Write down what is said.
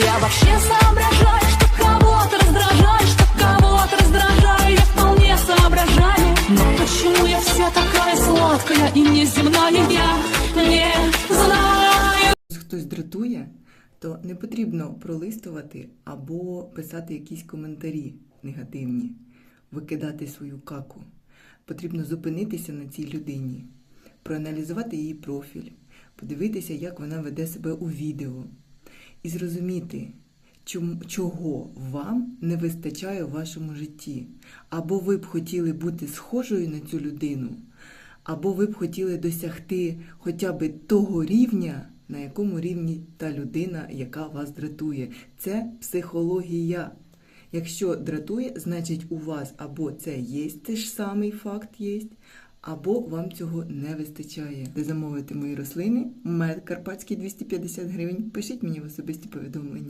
Я вообще соображаю, что кого-то раздражаю, что кого-то раздражаю, я вполне соображаю. Но почему я вся такая сладкая и неземная, я не знаю. хтось дратує, то не потрібно пролистувати або писати якісь коментарі негативні, викидати свою каку. Потрібно зупинитися на цій людині, проаналізувати її профіль, подивитися, як вона веде себе у відео, і зрозуміти, чого вам не вистачає у вашому житті. Або ви б хотіли бути схожою на цю людину, або ви б хотіли досягти хоча б того рівня, на якому рівні та людина, яка вас дратує. Це психологія. Якщо дратує, значить у вас або це є, той ж самий факт є, або вам цього не вистачає. Де замовити мої рослини, мед карпатський 250 гривень, пишіть мені в особисті повідомлення.